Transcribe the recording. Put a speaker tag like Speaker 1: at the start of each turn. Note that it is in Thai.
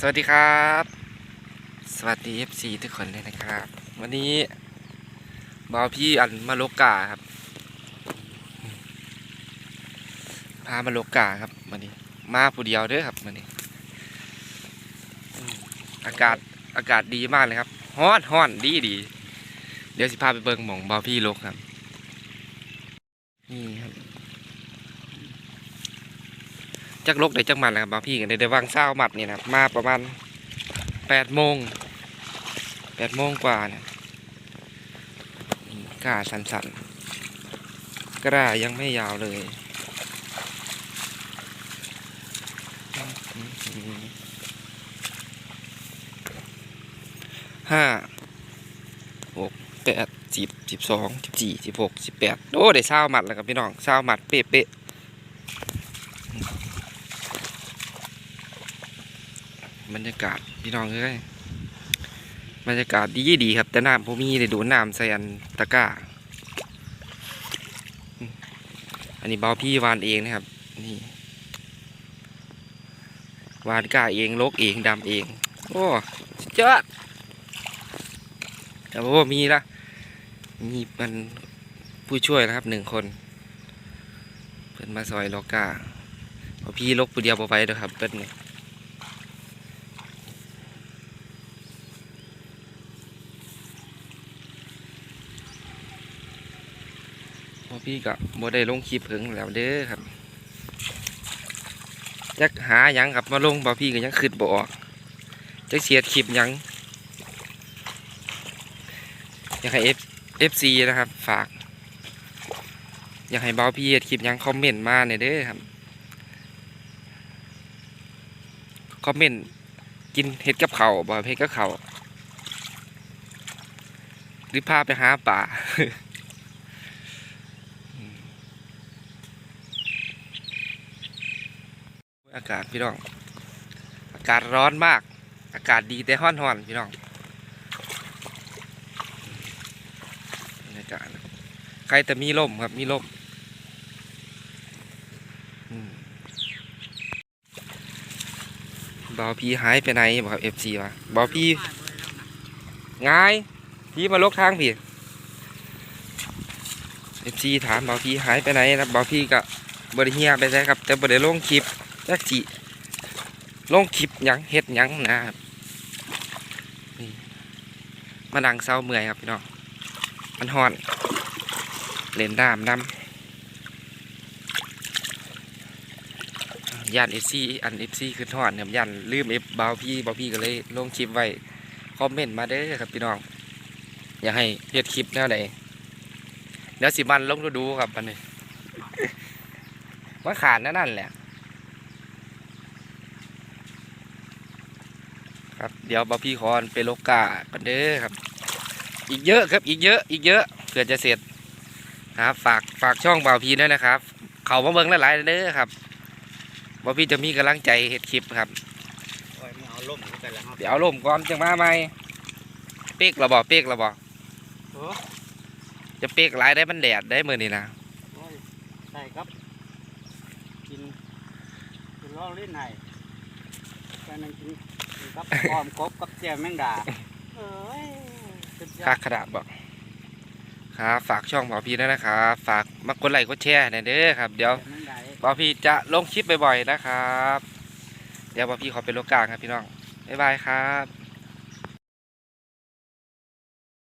Speaker 1: สวัสดีครับ สวัสดี FC ทุกคนเลยนะครับ วันนี้บาวพี่อันมาโลกาครับ พามาโลกาครับวันนี้ มาผู้เดียวเด้อครับวันนี้ อากาศอากาศดีมากเลยครับฮ้อนฮ้อนดีดี เดี๋ยวสิพาไปเบิ่งหม่องบาวพี่โลกครับ นี่ครับ จักลกได้จักมันนะครับบางพี่กันได้ได้วางเศร้าหมัดนี่นะครับมาประมาณแปดโมงแปดโมงกว่าเนี่ยอืมกล้าสันๆกล้ายังไม่ยาวเลยห้าหกแปดสิบสิบสองสิบสี่สิบหกสิบแปดโอ้ได้เศร้าหมัดแล้วครับพี่น้องเศร้าหมัดเป๊ะๆบ รรยากาศพี่น้องเอ้ยบรรยากาศดีดีครับ แต่น้ำผมมีได้ดูน้ำใส่อันตะก้า อันนี้เบาพี่วานเองนะครับ นี่วานก้าเองลกเองดำเอง โอ้สุดยอดแต่ว่ามีละมีมันผู้ช่วยนะครับหนึ่งคน เพิ่นมาซอยลอกกาเพราพี่ลกผู้เดียวพอไปเด้อครับเพิ่นนี่พ พี่ก็บ่ได้ลงคลิปเพิ่งแล้วเด้อครับยากหาหยังครับมาลงบ่พี่ก็ยังขึ้นบ่ออกจะเสียดคลิปหยังอยากให้ F FC นะครับ ฝาก อยากให้เบาพี่เฮ็ดคลิปหยังคอมเมนต์มาหน่อยเด้อครับคอมเมนต์กินเฮ็ดกับเขาบ่เฮ็ดกับเขาหรือพาไปหาป่า อากาศพี่น้อง อากาศร้อนมาก อากาศดีแต่ห้อนห้อนพี่น้องบรรยากาศใครแต่มีลมครับมีลมบาวพี่หายไปไหนบอกครับเอฟซีวะบาวพี่ง่ายพี่มาลกทางพี่เอฟซีถามบาวพี่หายไปไหนนะบาวพี่ก็บริเฮียไปใช่ครับ แต่บริลงคลิป จักจิลงคลิปยังเฮ็ดยังนะครับนี่มาดังเศร้าเมื่อยครับพี่น้องมันฮ้อนเล่นน้ำน้ำยันเอซีอันเอซีคือทอดเนี่ยยันลืมเอฟบาวพี่บาวพี่ก็เลยลงคลิปไว้คอมเมนต์มาเด้อครับพี่น้อง อยากให้เฮ็ดคลิปแนวไหนเดี๋ยวสิมันลงดูดูครับมันนี่มันขาดนั่นนั่นแหละ ครับเดี๋ยวบาพี่คอนไปโลกากันเด้อครับ อีกเยอะครับอีกเยอะอีกเยอะเพื่อจะเสร็จนะครับฝากฝากช่องบาวพีด้วยนะครับ เขามาเบิ่งหลายๆเด้อครับบาวพี่จะมีกำลังใจเฮ็ดคลิปครับ
Speaker 2: โอ้ยไม่เอาล่มเข้าไปแล้วครับ
Speaker 1: เดี๋ยวเอาลมก่อนจะมาไหมเป๊กระบอกเป๊กระบอก
Speaker 2: โอ้
Speaker 1: จะเป๊กหลายได้มันแดดได้มือนี่นะ
Speaker 2: โอ้ยใส่ครับกินกินเหล้าเล่นไหน แค่นั้นกินกินครับพร้อมกบกับแจ่วแมงดาเอ้ยสุดยอ
Speaker 1: ค่า
Speaker 2: ด
Speaker 1: ขนาดบอกครับ ฝากช่องบาวพีด้วยนะครับ ฝากมากดไลค์กดแชร์หน่อยเด้อครับ เดี๋ยว
Speaker 2: หมงดา
Speaker 1: บอพี่จะลงคลิปบ่อยๆนะครับ เดี๋ยวบอพี่ขอเป็นโลกกลางครับพี่น้อง บ๊ายบายครับ